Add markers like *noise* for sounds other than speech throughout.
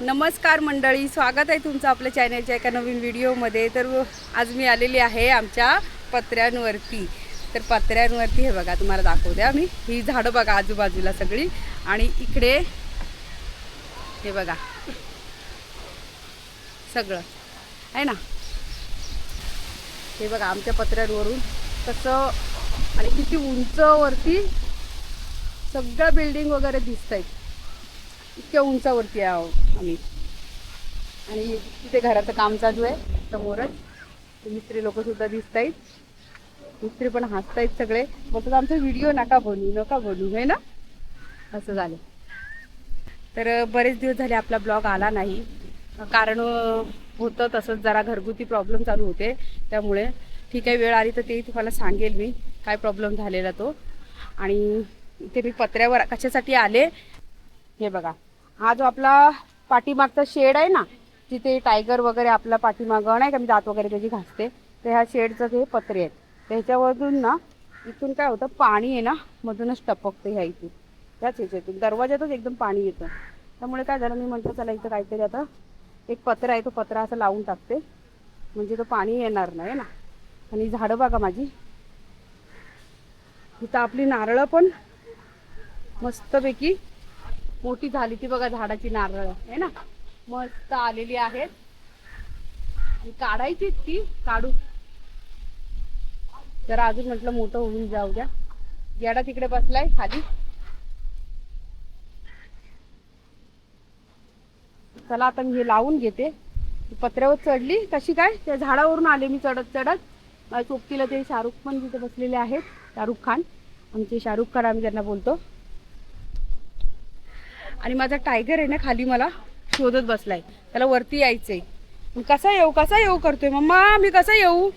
नमस्कार मंडळी स्वागत आहे तुमचं आपल्या चॅनलच्या एका नवीन व्हिडिओमध्ये तर आज मी आलेली आहे आमच्या पत्र्यांवरती. तर पत्र्यांवरती हे बघा तुम्हाला दाखवते आम्ही ही झाडं बघा आजूबाजूला सगळी. आणि इकडे हे बघा. सगळं. आहे ना? हे बघा आमच्या पत्र्यांवरून कसं आणि किती उंचवरती सगळं सगळ्या बिल्डिंग वगैरे दिसत आहेत इतक्या उंचावरती आहो आम्ही. आणि तिथे घराचं काम चालू आहे समोरच. मिस्त्री लोक सुद्धा दिसत आहेत मिस्त्री पण हसतायत सगळे. बोलतात आमचा व्हिडिओ नका बनवू नका बनवू हे ना? असं झालं. तर बरेच दिवस झाले आपला ब्लॉग आला नाही. कारण होतं तसंच जरा घरगुती प्रॉब्लेम चालू होते. त्यामुळे ठीक आहे वेळ आली तर ते तुम्हाला सांगेल मी काय प्रॉब्लेम झालेला तो. आणि इथे मी पत्र्यावर कशासाठी आले? हे बघा. हा जो आपला पाठीमागचा शेड आहे ना तिथे टायगर वगैरे आपला पाठीमागं नाही का मी दात वगैरे त्याची घासते तर ह्या शेडचं हे पत्रे आहेत त्याच्यावरून ना इथून काय होतं पाणी आहे ना मधूनच टपकतं ह्या इथून. त्याच ह्याच्यातून दरवाज्यातच एकदम पाणी येतं. त्यामुळे काय झालं मी म्हटलं चला इथं काहीतरी आता एक पत्रा आहे तो पत्रा असं लावून टाकते. म्हणजे तो पाणी येणार नाही ना. आणि झाडं बघा माझी. इथं आपली नारळं पण मस्तपैकी मोठी झाली ती बघा झाडाची नारळ. आहे ना? मस्त आलेली आहेत. काढायचीच काढायची ती काढू. जरा अजून म्हटलं मोठं होऊन जाऊ द्या. येडा तिकडे बसलाय खाली. चला आता मी हे लावून घेते. पत्र्यावर चढली. कशी काय? त्या झाडावरून आले मी चढत चढत. माझ्या सोबतीला ते शाहरुख पण तिथे बसलेले आहेत शाहरुख खान. आमचे शाहरुख खान आम्ही त्यांना बोलतो. आणि माझा टायगर आहे ना खाली मला शोधत बसलाय. त्याला वरती यायचंय. कसा येऊ कसा येऊ करतोय? मम्मा मी कसा येऊ?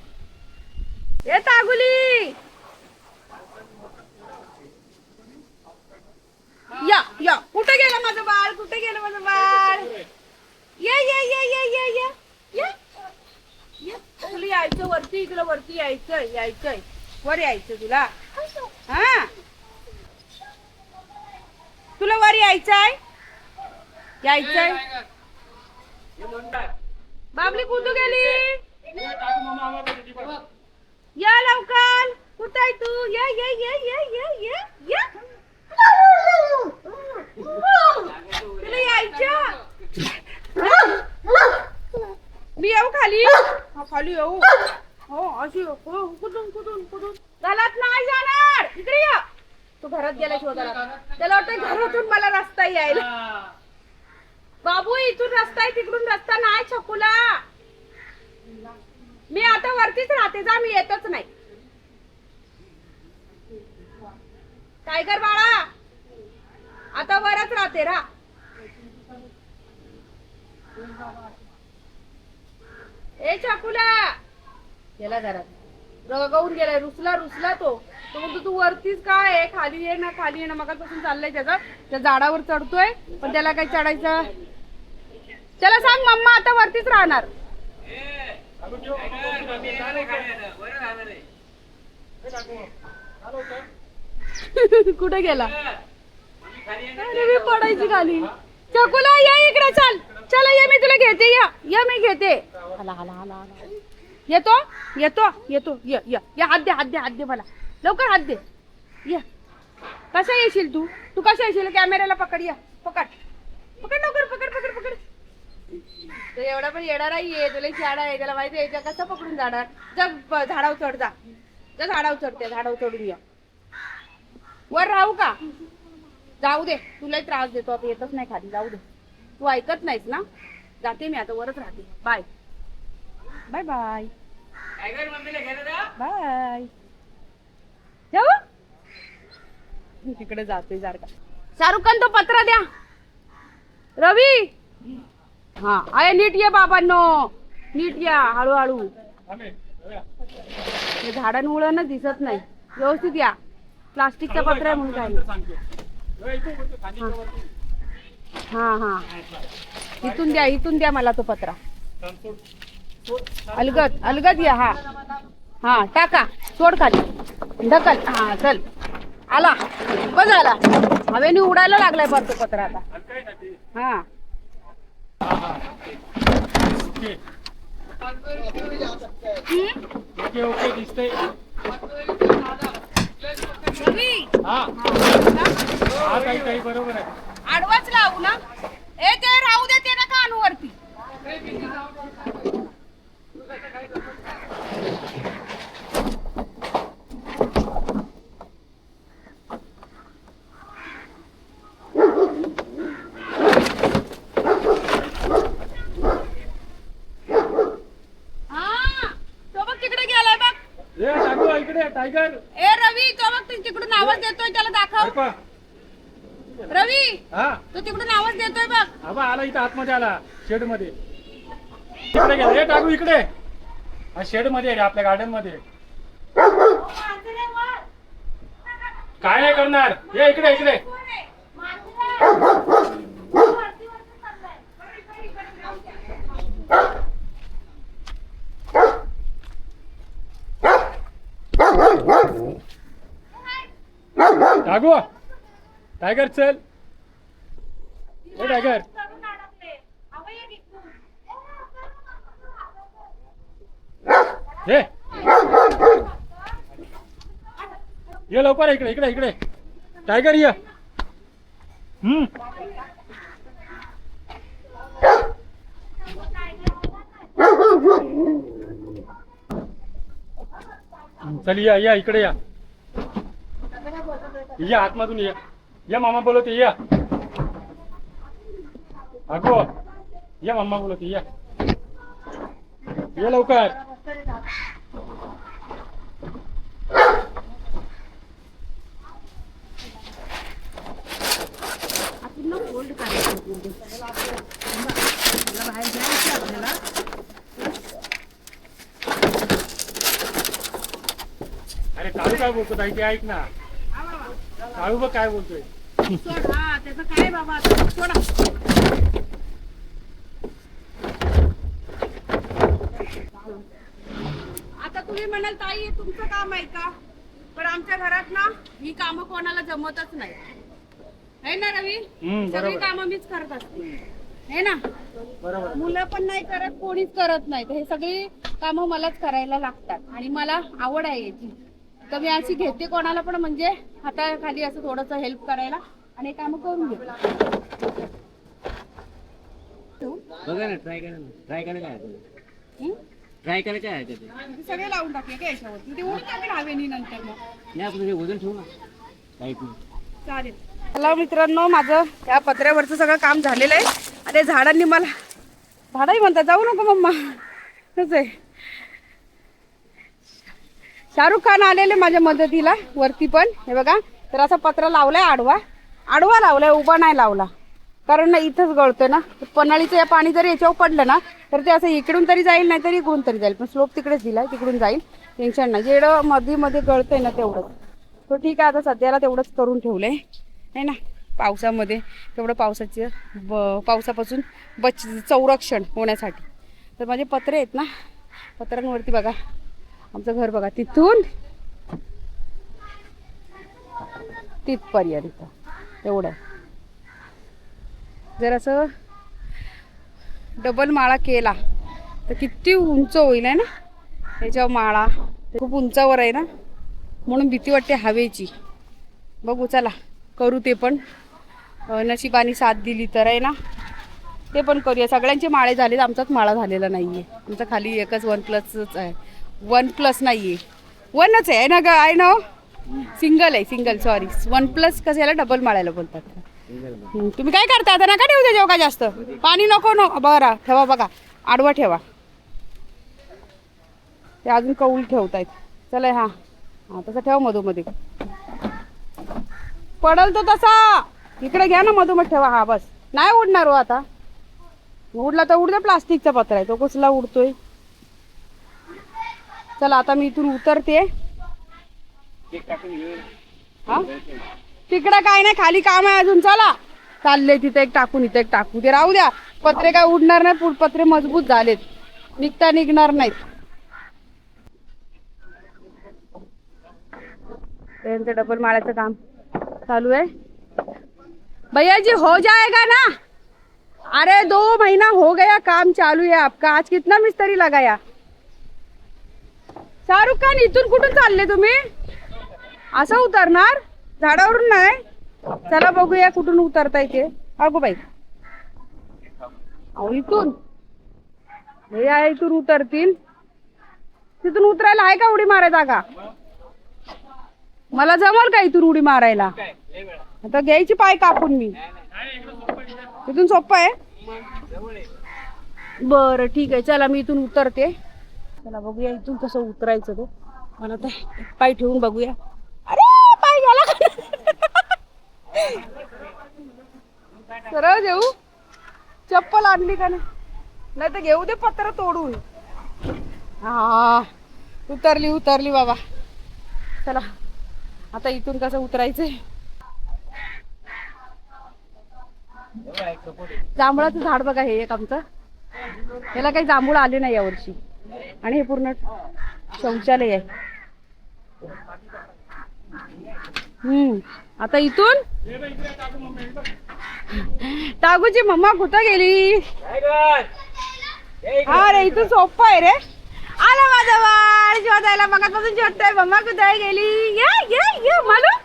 ये तागुली! या या. कुठे गेलं माझं बाळ? कुठे गेलं माझं बाळ? ये ये ये ये या ये. तुला यायचं वरती इकडं वरती यायचं यायचंय. वर यायचं तुला. हा? तुला वर यायचंय? यायचंय? बाबली कुठं गेली? या लवकर. कुठं आहे तू? ये ये ये ये ये ये ये. तुला यायचं मी येऊ खाली? हा खाली येऊ. हो अशी येऊ. हो, कुठून कुठून कुठून? घरात नाही जाणार. इकडे या. तू घरात गेला शोधायला त्याला वाटतं घरातून मला रस्ता यायला. बाबू इथून रस्ता आहे तिकडून रस्ता नाही छकुला. मी आता वरतीच राहते जा मी येतच नाही. टायगर बाळा आता वरच राहते रा ए छकुला. गेला घरात. रगवून गेलाय रुसला रुसला तो. तो म्हणतो तू वरतीच काय आहे? खाली ये ना खाली ये ना. मगापासून चाललंय त्याचा. त्या झाडावर चढतोय पण त्याला काय चढायचं? चला सांग मम्मा आता वरतीच राहणार. *laughs* कुठे गेला? अरे मी पडायची खाली. चकुला या इकडे चल. चला ये मी तुला घेते या. या मी घेते. हला हला हला हला येतो? येतो? येतो. ये ये. या हात दे हात दे हात दे मला. लवकर हात दे. ये. कसा येशील तू? तू कसा येशील? कॅमेऱ्याला पकड या. पकड. पकड लवकर पकड पकड पकड. तो एवढा पण येणार आहे तुला शाळा आहे त्याला माहिती आहे कसं पकडून जाणार? जा ब- झाडावर चढ जा. जा झाडावर चढते झाडावर चढून या. वर राहू का? जाऊ दे. तुलाही त्रास देतो. आता येतच नाही खाली. जाऊ दे. तू ऐकत नाहीस ना? जाते मी आता वरच राहते. बाय बाय बाय बाय तिकडे जाते जर का. शाहरुख खान तो पत्रा द्या. रवी. हा अरे नीट ये बाबांनो. नीट या हळूहळू. हे झाडांमुळं ना दिसत नाही. व्यवस्थित या. प्लास्टिकचा पत्रा आहे म्हणून काय नाही हा हा. इथून द्या इथून द्या मला तो पत्रा. अलगद अलगद या हा. हा टाका. सोड खाली. ढकल. हा चल. आला. बघ आला हवेने उडायला लागलाय फार पत्र आता. हा. बरोबर आहे आडवाच लावू ना. ए ते राहू दे ते नका अनुवरती शेडमध्ये इकडे गेला हे टाकू इकडे. हा शेडमध्ये आहे रे, आपल्या गार्डनमध्ये काय नाही करणार. ये इकडे इकडे. टाकू. टायगर चल. हे टायगर. ये. ये लवकर इकडे इकडे इकडे. टायगर ये. हम्म. चल या या इकडे या. या आतमधून या. या मामा बोलवते या. अगो या मामा बोलवते या. ये लवकर. अरे काळू काय बोलतो ताई ते ऐक ना. काळू बघ काय बोलतोय. सोड हा त्याचं काय बाबा आता सोडा. आता तुम्ही म्हणाल ताई हे तुमचं काम आहे का? पण आमच्या घरात ना ही कामं कोणाला जमतच नाही है ना रवी? सगळी. कामं मीच करत असते. है ना? मुलं पण नाही करत कोणीच करत नाही तर हे सगळी कामं मलाच करायला लागतात. आणि मला आवड आहे याची. तर मी अशी घेते कोणाला पण म्हणजे हाताखाली असं थोडंसं हेल्प करायला. आणि कामं करून घेते. बघा ना ट्राय करा ट्राय करायला काय? ट्राय करायचं आहे सगळे लावून टाकले का याच्यावरती? ते उडून टाकेल हवेनी नंतर मग. नाही आपण वजन ठेवू ना. काही चालेल. हॅलो मित्रांनो माझं या पत्र्यावरचं सगळं काम झालेलं आहे. आणि झाडांनी मला झाडही म्हणतात जाऊ नको मम्मा. कसं आहे. शाहरुख खान आलेले माझ्या मदतीला वरती पण. हे बघा तर असा पत्रा लावलाय आडवा. आडवा लावलाय उभा नाही लावला. कारण ना इथंच गळतोय ना. पन्हाळीचं या पाणी जरी याच्यावर पडलं ना तर ते असं इकडून तरी जाईल नाही तरी इकडून तरी जाईल. पण स्लोप तिकडेच दिलाय तिकडून जाईल. टेन्शन नाही. जेवढं मध्ये मध्ये गळतंय ना तेवढंच. तो ठीक आहे आता सध्याला तेवढंच करून ठेवलंय. नाही ना पावसामध्ये तेवढं पावसाचं ब पावसापासून बच संरक्षण होण्यासाठी. तर माझे पत्रे आहेत ना पत्रांवरती बघा. आमचं घर बघा तिथून तिथपर्यंत. एवढं जर असं डबल माळा केला तर किती उंच होईल आहे ना? त्याच्यावर माळा खूप उंचावर आहे ना? म्हणून भीती वाटते हवेची. बघू चला. करू ते पण. नशिबाने साथ दिली तर आहे ना. ते पण करूया. सगळ्यांचे माळे झालेत. आमचाच माळा झालेला नाही आहे आमचा खाली एकच वन प्लसच आहे. वन प्लस नाही आहे वनच आहे. ना ग? आहे ना हो? सिंगल आहे. सिंगल. सॉरी. वन प्लस कसं याला डबल माळायला बोलतात. तुम्ही काय करता? आता नका ठेवू त्याच्यावर का जास्त? पाणी नको नो. बरं. ठेवा बघा. आडवा ठेवा. ते अजून कौल ठेवतायत. चला हा. हा तसं ठेवा मधोमध्ये पडल तो तसा. इकडे घ्या ना मधोमध ठेवा. हा बस. नाही उडणार हो आता. उडला तर उडते प्लास्टिकचा पत्र आहे. तो कसला उडतोय? चला आता मी इथून उतरते. हा? तिकडं काय नाही खाली काम आहे अजून. चला. चालले तिथे एक टाकून इथे एक टाकू ते राहू द्या. पत्रे काय उडणार नाही पुढ पत्रे मजबूत झालेत. निघता निघणार नाहीत. त्यांचं डबल माळ्याचं काम. चालू आहे. भैया जी हो जाएगा ना? अरे दो महीना हो गया काम चालू है आपका। आज कितना मिस्त्री लगाया? शाहरुख खान इथून कुठून चालले तुम्ही? असं उतरणार? झाडावरून नाही? चला बघूया कुठून उतरता येते अगो बाई. अहो इथून. हे इथून उतरतील. तिथून उतरायला आहे का उडी मारायचा का मला जमल का इथून उडी मारायला? आता घ्यायची पाय कापून मी. तिथून सोपं आहे. बरं ठीक आहे. चला मी इथून उतरते. चला बघूया इथून कसं उतरायचं ते. मला तर पाय ठेवून बघूया. अरे पाय गेला सरळ देऊ चप्पल आणली का नाही? नाही तर घेऊ दे पत्र तोडून. हा उतरली उतरली बाबा. चला. आता इथून कसं उतरायचंय? जांभळाचं झाड बघा हे एक आमचं. याला काही जांभूळ आले नाही यावर्षी. आणि हे पूर्ण शौचालय आहे. हम्म. आता इथून? टाकूची मम्मा कुठं गेली? हा रे इथून सोपं आहे रे. आला माझा बाळ शोधायला मगापासून शोधतोय. मम्मा कुठे गेली? ये ये ये मला.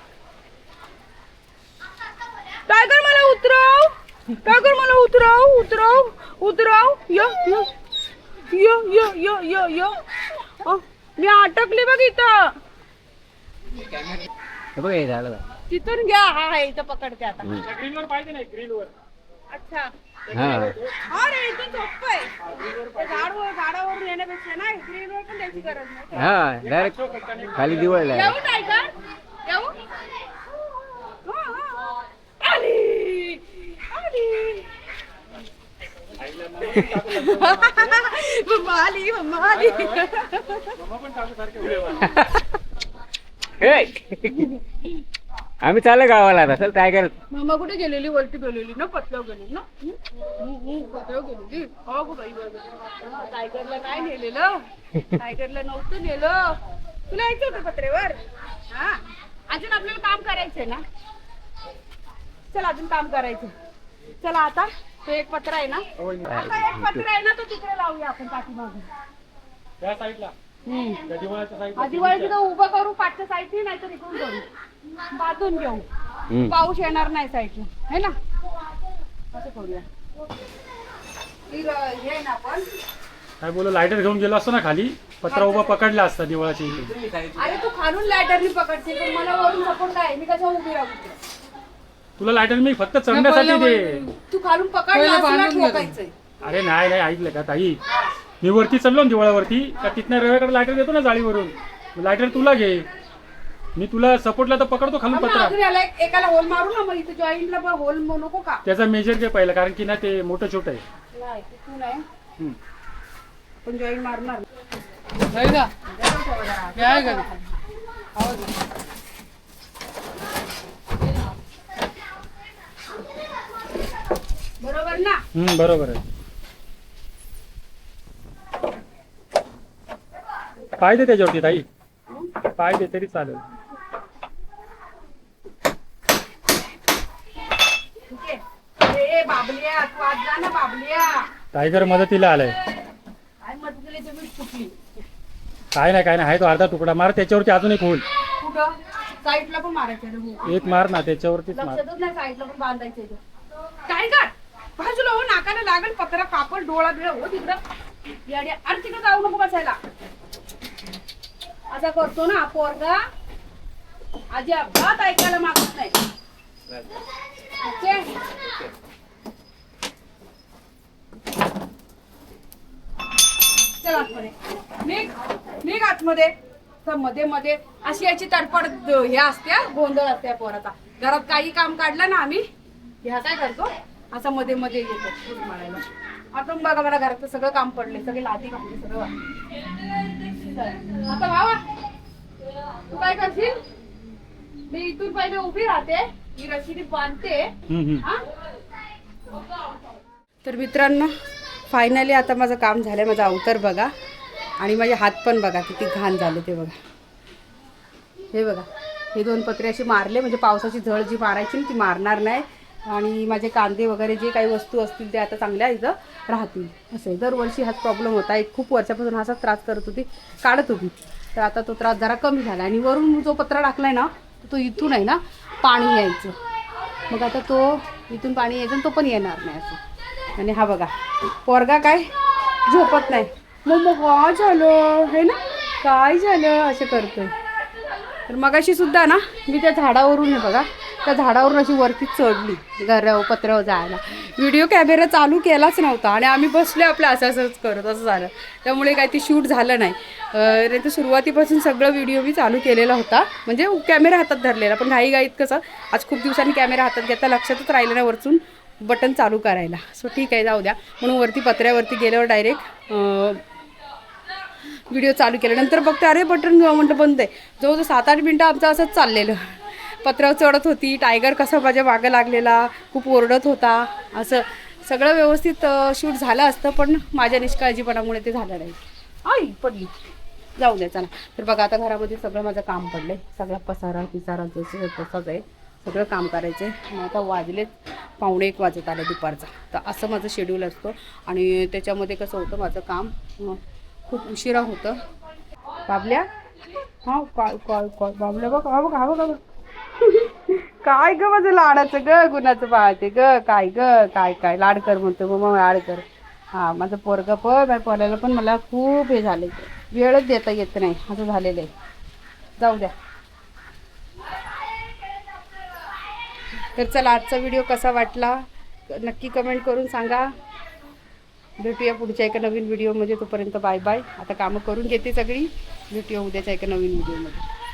टायगर मला उतरव. टायगर मला उतरव उतरव उतरव. य य य य य य य. मी अटकली बघ इथं. बघ हे झालं. तिथून घ्या. हा हा इथं पकडते आता. ग्रीनवर पाहिजे नाही ग्रीनवर अच्छा. हा. हा रे इथून सोपं आहे ते झाडवर झाडावरून येण्यापेक्षा ना ग्रीनवर पण द्यायची गरज नाही. हा डायरेक्ट खाली दिवळला येऊ टायगर येऊ? हा, हा. आली! आली! *laughs* मम्मा आली मम्मा आली. *laughs* मम्मा आम्ही चाललो गावाला आता. चल टायगर मम्मा कुठे गेलेली? वरती गेलेली ना पतल्याव गेलेली ना? हं? हं, हं, पतल्याव गेलेली. हो गं बाई बाई, बाई. टायगरला काय नेलेलं. टायगरला नव्हतं नेलं. तुला यायचं होतं पत्रेवर हा. अजून आपल्याला काम करायचंय ना? चल अजून काम करायचं चला आता तो एक पत्र आहे ना? आता एक पत्र आहे ना तो तिकडे लावूया आपण पाठीमागे. त्या साईडला. हम्म. त्या दिवाळाच्या साईडला. आधी वळ तिथं उभं करू पाठच्या साईडनी नाही तर इकडून करू बांधून घेऊ. हम्म. पाऊस येणार नाही साईडला. है ना? असं करूया. र- हे ना आपण. काय बोल लायटर घेऊन गेलो असतो ना खाली. पत्रा उभा पकडला असता दिवाळाच्या इथे अरे तू खालून लॅडरनी पकडशील पण मला वरून सपोर्ट काय मी कशा उभी राहू तिथे? तुला लायटर मी फक्त चढण्यासाठी दे. तू खालून पकडला असला ठोकायचंय अरे नाही नाही ऐकलं का ताई? मी वरती चढलो ना दिवाळावरती का तिथनं रव्याकडे लायटर देतो ना जाळीवरून. लायटर तुला घे. मी तुला सपोर्टला तर पकडतो खालून पत्रा. एकाला होल मारू ना मग इथे जॉईंटला पण होल नको का? त्याचा मेजर घे पहिला कारण की ना ते मोठं छोटं आहे. नाही तिथून आहे. हम्म. आपण जॉईंट मारणार. बरोबर ना? हम्म, बरोबर आहे. पाय दे त्याच्यावरती ताई. पाय दे तरी चालेल ठीक आहे ए बाबलिया तू आज जा ना बाबलिया. टायगर मदतीला आलाय. काय नाही काय नाही आहे तो अर्धा तुकडा. मार त्याच्यावरती अजून एक होईल. कुठं? साईडला पण मारायचं रे भाऊ. एक मार ना त्याच्यावरतीच मार. लक्षातच नाही साईडला पण बांधायचं. काय कर बाजूला हो नाकाला लागल पत्रा कापड डोळा बिळा. हो तिकडं. याडी अरे तिकडं जाऊ नको बसायला. असा करतो ना पोरगा. आजी अपघात ऐकायला मागत नाही. चल आतमध्ये निघ. निघ आतमध्ये. तर मध्ये मध्ये. अशी याची तडफड हे असते गोंधळ असते पोराचा. घरात काही काम काढलं ना आम्ही ह्या काय करतो? असं मध्ये मध्ये येतो. उडी आता बघा मला घरातलं सगळं काम पडले सगळे लादी काढले सगळं. आता भावा तू काय करशील? मी इथून पहिले उभी राहते. ही रशिदी बांधते हा? तर मित्रांनो फायनली आता माझं काम झालं माझा अवतार बघा. आणि माझे हात पण बघा किती घाण झाले ते बघा. हे बघा हे दोन पत्रे असे मारले म्हणजे पावसाची झळ जी मारायची ना ती मारणार नाही. आणि माझे कांदे वगैरे जे काही वस्तू असतील ते आता चांगल्या इथं राहतील. असं आहे. दरवर्षी हाच प्रॉब्लेम होता एक खूप वर्षापासून हाच त्रास करत होती. काढत होती. तर आता तो त्रास जरा कमी झाला. आणि वरून जो पत्रा टाकलाय ना तो इथून आहे ना पाणी यायचं. मग आता तो इथून पाणी यायचं आणि तो पण येणार नाही असं. आणि हा बघा पोरगा काय झोपत नाही. मग मग काय झालं हे ना? काय झालं? असं करतोय. तर मगाशी सुद्धा ना मी त्या झाडावरून हे बघा त्या झाडावरून अशी वरती चढली घरावर पत्रावर जायला. व्हिडिओ कॅमेरा चालू केलाच नव्हता आणि आम्ही बसले आपलं असं असंच करत असं झालं. त्यामुळे काही ते शूट झालं नाही. नाही तर सुरुवातीपासून सगळं व्हिडिओ मी चालू केलेला होता. म्हणजे कॅमेरा हातात धरलेला पण घाई घाईत कसं आज खूप दिवसांनी कॅमेरा हातात घेता लक्षातच राहिलं नाही वरचून बटन चालू करायला. सो ठीक आहे जाऊ द्या. म्हणून वरती पत्र्यावरती गेल्यावर डायरेक्ट व्हिडिओ चालू केला. नंतर बघते अरे बटन म्हटलं बंद आहे. जवळजवळ सात आठ मिनटं आमचं असंच चाललेलं. पत्रावर चढत होती टायगर कसा माझ्या मागं लागलेला खूप ओरडत होता. असं सगळं व्यवस्थित शूट झालं असतं पण माझ्या निष्काळजीपणामुळे ते झालं नाही. आई पडली. जाऊ द्या चला. तर बघा आता घरामध्ये सगळं माझं काम पडलंय. सगळा पसारा पिसारा जसं तसंच आहे. सगळं काम करायचं आहे आता वाजलेत पावणे एक वाजत आलं दुपारचा. तर असं माझं शेड्यूल असतं. आणि त्याच्यामध्ये कसं होतं माझं काम खूप उशिरा होतं. बाबल्या? हा कॉल कॉल कॉल बाबल्या बघ हा बघ हा बघ हा बघ. काय ग माझं लाडाचं ग गुणाचं पाळते ग? काय ग? काय काय? लाड कर म्हणतो मग लाड कर. हा माझं पोरग पण माझ्या पोराला पण मला खूप हे झाले वेळच देता येत नाही असं झालेलं आहे. जाऊ द्या. तर चला आजचा व्हिडिओ कसा वाटला? नक्की कमेंट करून सांगा. भेटूया पुढच्या एका नवीन व्हिडिओमध्ये तोपर्यंत बाय बाय. आता कामं करून घेते सगळी. भेटूया उद्याच्या एका नवीन व्हिडिओमध्ये.